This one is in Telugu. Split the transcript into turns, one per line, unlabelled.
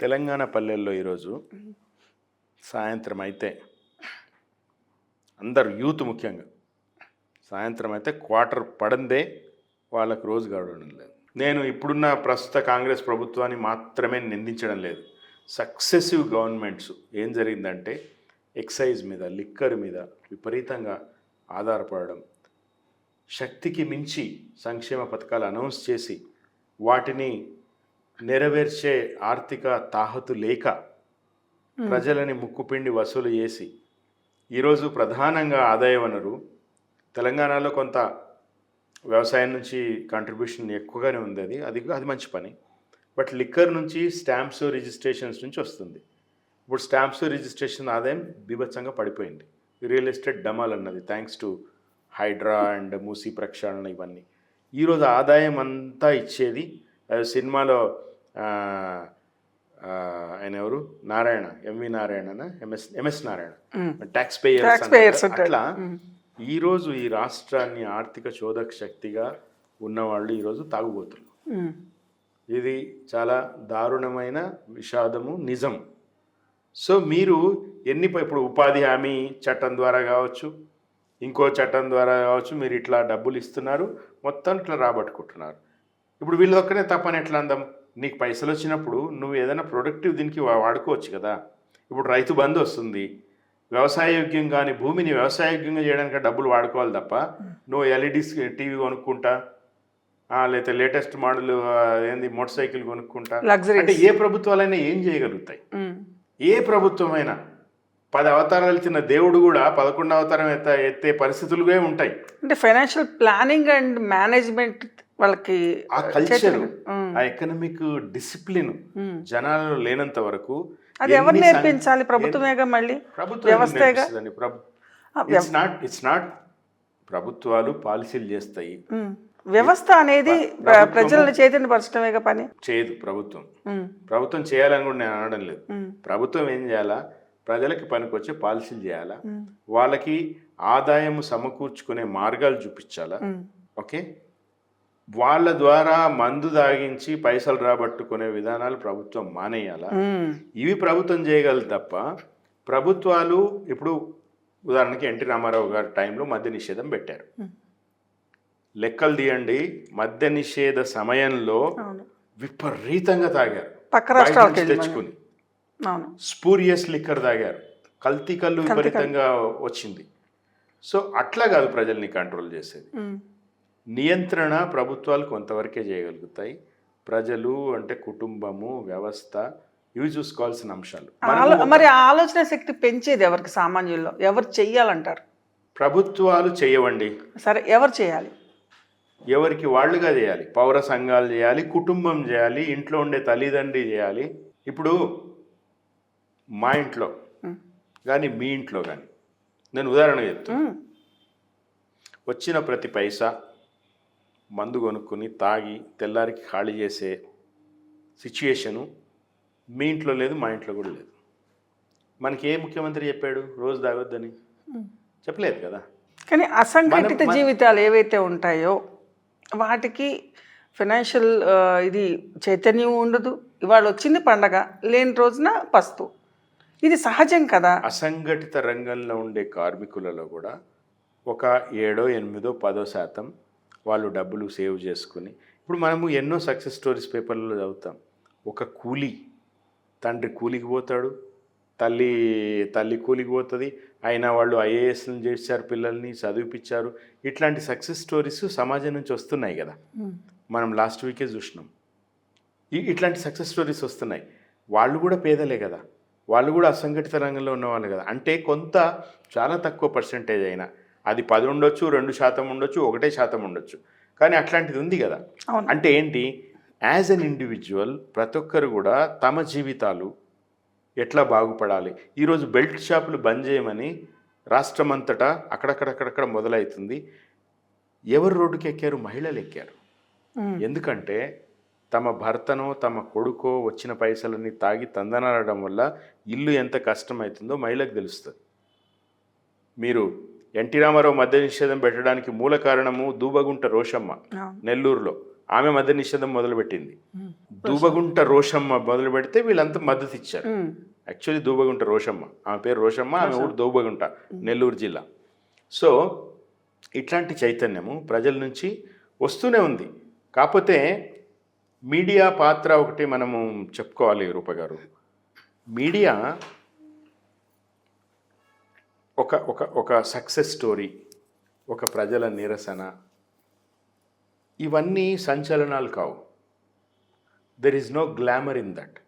తెలంగాణ పల్లెల్లో ఈరోజు సాయంత్రం అయితే అందరు యూత్ ముఖ్యంగా సాయంత్రం అయితే క్వార్టర్ పడందే వాళ్ళకు రోజు గడవడం లేదు. నేను ఇప్పుడున్న ప్రస్తుత కాంగ్రెస్ ప్రభుత్వాన్ని మాత్రమే నిందించడం లేదు. సక్సెసివ్ గవర్నమెంట్స్ ఏం జరిగిందంటే ఎక్సైజ్ మీద లిక్కర్ మీద విపరీతంగా ఆధారపడడం శక్తికి మించి సంక్షేమ పథకాలు అనౌన్స్ చేసి వాటిని నెరవేర్చే ఆర్థిక తాహతు లేక ప్రజలని ముక్కుపిండి వసూలు చేసి ఈరోజు ప్రధానంగా ఆదాయ వనరు తెలంగాణలో కొంత వ్యవసాయం నుంచి కాంట్రిబ్యూషన్ ఎక్కువగానే ఉంది అది. అది అది మంచి పని. బట్ లిక్కర్ నుంచి స్టాంప్స్ రిజిస్ట్రేషన్స్ నుంచి వస్తుంది. ఇప్పుడు స్టాంప్స్ రిజిస్ట్రేషన్ ఆదాయం బీభత్సంగా పడిపోయింది. రియల్ ఎస్టేట్ డమాల్ అన్నది. Thanks to HYDRAA and Musi ప్రక్షాళన ఇవన్నీ. ఈరోజు ఆదాయం అంతా ఇచ్చేది సినిమాలో ఆయన ఎవరు? Narayana MV Narayana MS MS Narayana. Tax payers. అట్లా ఈరోజు ఈ రాష్ట్రాన్ని ఆర్థిక చోదక శక్తిగా ఉన్నవాళ్ళు ఈరోజు తాగుబోతులు. ఇది చాలా దారుణమైన విషాదము నిజం. సో మీరు ఎన్ని ఇప్పుడు ఉపాధి హామీ చట్టం ద్వారా కావచ్చు ఇంకో చట్టం ద్వారా కావచ్చు మీరు ఇట్లా డబ్బులు ఇస్తున్నారు మొత్తం ఇట్లా రాబట్టుకుంటున్నారు. ఇప్పుడు వీళ్ళు ఒక్కనే తప్పని ఎట్లా అందాం? నీకు పైసలు వచ్చినప్పుడు నువ్వు ఏదైనా ప్రొడక్టివ్ దీనికి వాడుకోవచ్చు కదా. ఇప్పుడు రైతు బంధు వస్తుంది. వ్యవసాయయోగ్యం కానీ భూమిని వ్యవసాయయోగ్యంగా చేయడానికి డబ్బులు వాడుకోవాలి తప్ప నువ్వు ఎల్ఈడి టీవీ కొనుక్కుంటా లేకపోతే లేటెస్ట్ మోడల్ ఏంది మోటార్ సైకిల్ కొనుక్కుంటా. అంటే ఏ ప్రభుత్వాలైనా ఏం చేయగలుగుతాయి. ఏ ప్రభుత్వమైనా. పది అవతారాలు ఇచ్చిన దేవుడు కూడా పదకొండు అవతారం ఎత్త ఎత్తే పరిస్థితులుగా ఉంటాయి.
అంటే ఫైనాన్షియల్ ప్లానింగ్ అండ్ మేనేజ్మెంట్ వాళ్ళకి
ఆ కల్చర్. ఆ ఎకనామిక్ డిసిప్లిన్
ఉమ్.
జనాలలో లేనంత వరకు
అది ఎవరు నేర్పించాలి ప్రభుత్వమేగా మళ్ళీ వ్యవస్థేగా
ఇట్స్ నాట్ ఇట్స్ నాట్ ప్రభుత్వాలు పాలసీలు చేస్తాయి.
వ్యవస్థ అనేది ప్రజలను చైతన్యపరచడమేగా పని
చేయదు ప్రభుత్వం. ప్రభుత్వం చేయాలని కూడా నేను అనడం లేదు. ప్రభుత్వం ఏం చేయాలా ప్రజలకి పనికొచ్చే పాలసీలు చేయాలా. వాళ్ళకి ఆదాయం సమకూర్చుకునే మార్గాలు చూపించాలా. ఓకే వాళ్ళ ద్వారా మందు దాగించి పైసలు రాబట్టుకునే విధానాలు ప్రభుత్వం మానేయాలా. ఇవి ప్రభుత్వం చేయగలదు తప్ప ప్రభుత్వాలు ఇప్పుడు ఉదాహరణకి ఎన్టీ రామారావు గారి టైంలో మద్య నిషేధం పెట్టారు. లెక్కలు తీయండి. మద్య నిషేధ సమయంలో విపరీతంగా తాగారు.
పక్క రాష్ట్రాలకు
తెచ్చుకుని. స్పూరియస్ లిక్కర్ తాగారు. కల్తీ కళ్ళు. విపరీతంగా వచ్చింది. సో అట్లా కాదు ప్రజల్ని కంట్రోల్ చేసేది. నియంత్రణ ప్రభుత్వాలు కొంతవరకే చేయగలుగుతాయి. ప్రజలు అంటే కుటుంబము వ్యవస్థ ఇవి చూసుకోవాల్సిన అంశాలు.
మరి ఆ ఆలోచన శక్తి పెంచేది ఎవరికి? సామాన్యుల్లో ఎవరు చెయ్యాలంటారు?
ప్రభుత్వాలు చేయవండి
సరే ఎవరు చేయాలి?
ఎవరికి వాళ్ళుగా చేయాలి. పౌర సంఘాలు చేయాలి కుటుంబం చేయాలి ఇంట్లో ఉండే తల్లిదండ్రి చేయాలి. ఇప్పుడు మా ఇంట్లో. కానీ మీ ఇంట్లో కానీ నేను ఉదాహరణ చెప్తాను. వచ్చిన ప్రతి పైసా మందు కొనుక్కొని తాగి తెల్లారికి ఖాళీ చేసే సిచ్యుయేషను మీ ఇంట్లో లేదు మా ఇంట్లో కూడా లేదు. మనకి ఏ ముఖ్యమంత్రి చెప్పాడు? రోజు తాగొద్దని చెప్పలేదు కదా.
కానీ అసంఘటిత జీవితాలు ఏవైతే ఉంటాయో వాటికి ఫైనాన్షియల్ ఇది చైతన్యం ఉండదు. ఇవాళ వచ్చింది పండగ లేని రోజున పస్తు. ఇది సహజం కదా.
అసంఘటిత రంగంలో ఉండే కార్మికులలో కూడా ఒక ఏడో ఎనిమిదో పదో శాతం వాళ్ళు డబ్బులు సేవ్ చేసుకుని ఇప్పుడు మనము ఎన్నో సక్సెస్ స్టోరీస్ పేపర్లలో చదువుతాం. ఒక కూలీ తండ్రి కూలికి పోతాడు తల్లి తల్లి కూలికి పోతుంది అయినా వాళ్ళు ఐఏఎస్లను చేశారు పిల్లల్ని చదివిపించారు ఇట్లాంటి సక్సెస్ స్టోరీస్ సమాజం నుంచి వస్తున్నాయి కదా. మనం లాస్ట్ వీకే చూసినాం. ఈ ఇట్లాంటి సక్సెస్ స్టోరీస్ వస్తున్నాయి. వాళ్ళు కూడా పేదలే కదా. వాళ్ళు కూడా అసంఘటిత రంగంలో ఉన్నవాళ్ళు కదా. అంటే కొంత చాలా తక్కువ పర్సంటేజ్ అయినా అది పది ఉండొచ్చు రెండు శాతం ఉండొచ్చు ఒకటే శాతం ఉండొచ్చు. కానీ అట్లాంటిది ఉంది కదా.
అవును.
అంటే ఏంటి? యాజ్ అన్ ఇండివిజువల్ ప్రతి ఒక్కరు కూడా తమ జీవితాలు ఎట్లా బాగుపడాలి? ఈరోజు బెల్ట్ షాపులు బంద్ చేయమని రాష్ట్రమంతటా అక్కడక్కడక్కడక్కడ మొదలవుతుంది ఎవరు రోడ్డుకి ఎక్కారు? మహిళలు ఎక్కారు. ఎందుకంటే తమ భర్తనో తమ కొడుకో వచ్చిన పైసలని తాగి తందనాడడం వల్ల ఇల్లు ఎంత కష్టమవుతుందో మహిళకు తెలుస్తుంది. మీరు ఎన్టీ రామారావు మద్య నిషేధం పెట్టడానికి మూల కారణము దూబగుంట రోషమ్మ. నెల్లూరులో. ఆమె మద్య నిషేధం మొదలుపెట్టింది. దూబగుంట రోషమ్మ మొదలు పెడితే వీళ్ళంతా మద్దతు ఇచ్చారు. యాక్చువల్లీ దూబగుంట రోషమ్మ. ఆమె పేరు రోషమ్మ ఆమె ఊరు దూబగుంట నెల్లూరు జిల్లా. సో ఇట్లాంటి చైతన్యము ప్రజల నుంచి వస్తూనే ఉంది. కాకపోతే మీడియా పాత్ర ఒకటి మనము చెప్పుకోవాలి రూప గారు. మీడియా ఒక ఒక ఒక సక్సెస్ స్టోరీ ఒక ప్రజల నిరసన ఇవన్నీ సంచలనాలు కావు. There is no glamour in that